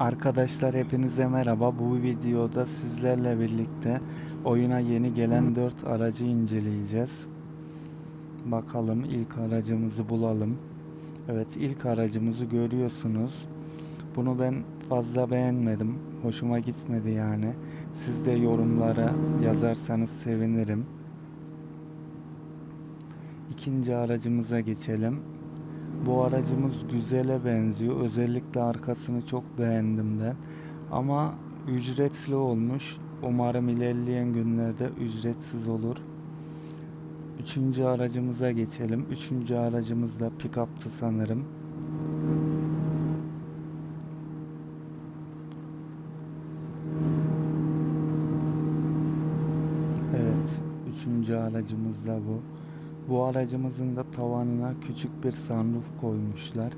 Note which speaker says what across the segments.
Speaker 1: Arkadaşlar hepinize merhaba. Bu videoda sizlerle birlikte oyuna yeni gelen 4 aracı inceleyeceğiz. Bakalım ilk aracımızı bulalım. Evet ilk aracımızı görüyorsunuz. Bunu ben fazla beğenmedim. Hoşuma gitmedi yani. Siz de yorumlara yazarsanız sevinirim. İkinci aracımıza geçelim. Bu aracımız güzele benziyor. Özellikle arkasını çok beğendim ben. Ama ücretli olmuş. Umarım ilerleyen günlerde ücretsiz olur. Üçüncü aracımıza geçelim. Üçüncü aracımız da pick-up'tı sanırım. Evet, üçüncü aracımız da bu. Bu aracımızın da tavanına küçük bir sunroof koymuşlar.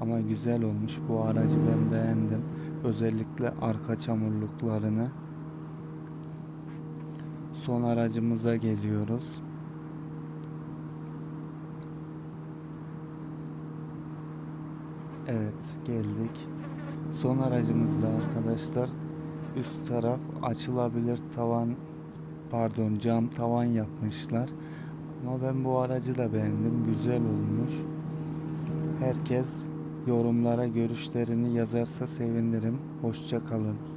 Speaker 1: Ama güzel olmuş. Bu aracı ben beğendim. Özellikle arka çamurluklarını. Son aracımıza geliyoruz. Evet, geldik. Son aracımızda arkadaşlar üst taraf açılabilir tavan pardon cam tavan yapmışlar. Ama ben bu aracı da beğendim. Güzel olmuş. Herkes yorumlara görüşlerini yazarsa sevinirim. Hoşça kalın.